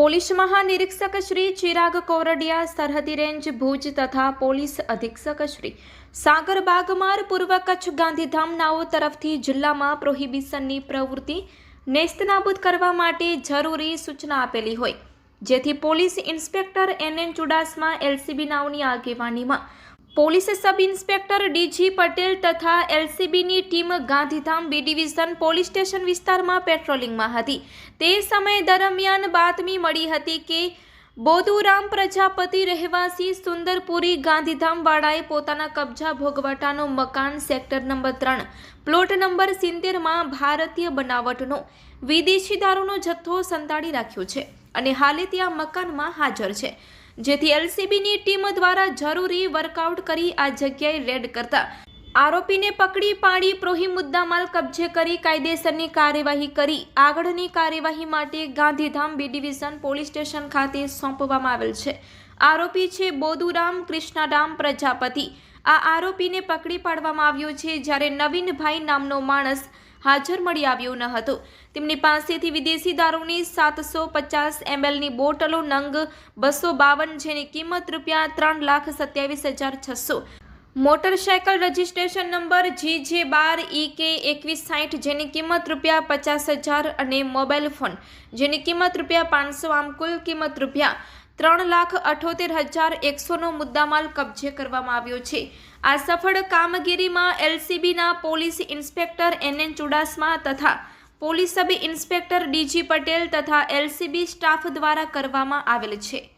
Police મહાનિરીક્ષક શ્રી ચિરાગ કોરડિયા, સરહદી range Bhuj તથા પોલીસ અધિક્ષક શ્રી સાગર બાગમાર પૂર્વ કચ્છ ગાંધીધામ નાઓ તરફથી જિલ્લામાં પ્રોહિબિશનની પ્રવૃત્તિ નેસ્તનાબૂદ કરવા માટે જરૂરી સૂચના આપેલી હોય. જેથી police inspector N N Chudasama LCB નાઓની આગેવાનીમાં police sub inspector DG Patel તથા એલસીબીની team Gandhidham B division police station વિસ્તારમાં પેટ્રોલિંગમાં હતી. તે સમય દરમિયાન બાતમી મળી હતી કે બોધુરામ પ્રજાપતિ રહેવાસી સુંદરપુરી ગાંધીધામ વાળાએ પોતાના કબજા ભોગવટાનો મકાન સેક્ટર નંબર ત્રણ, પ્લોટ નંબર સિત્તેરમાં ભારતીય બનાવટનો વિદેશી દારૂનો જથ્થો સંતાડી રાખ્યો છે અને હાલે ત્યાં મકાનમાં હાજર છે. જેથી એલસીબીની ટીમ દ્વારા જરૂરી વર્કઆઉટ કરી આ જગ્યાએ રેડ કરતા આરોપીને પકડી પાડી પ્રોહી મુદ્દામાલ કબજે કરી કાયદેસરની કાર્યવાહી કરી. આગળની કાર્યવાહી માટે Gandhidham B division police station ખાતે સોંપવામાં આવેલ છે. આરોપી છે બોધુરામ કૃષ્ણારામ પ્રજાપતિ. આ આરોપીને પકડી પાડવામાં આવ્યો છે જ્યારે નવીનભાઈ નામનો માણસ હાજર મળી આવ્યો ન હતો. તેમની પાસેથી વિદેશી દારૂની સાતસો પચાસ એમએલની બોટલો નંગ બસો બાવન જેની કિંમત રૂપિયા ત્રણ લાખ સત્યાવીસ હજાર છસો મોટરસાયકલ રજિસ્ટ્રેશન નંબર જી જે બાર ઈ કે એકવીસ સાઠ જેની કિંમત રૂપિયા પચાસ હજાર અને મોબાઈલ ફોન, જેની કિંમત રૂપિયા પાંચસો, આમ કુલ કિંમત રૂપિયા ત્રણ લાખ અઠોતેર હજાર એકસોનો મુદ્દામાલ કબજે કરવામાં આવ્યો છે. આ સફળ કામગીરીમાં એલસીબીના police inspector NN N Chudasama તથા police sub inspector DG Patel તથા એલસીબી સ્ટાફ દ્વારા કરવામાં આવેલ છે.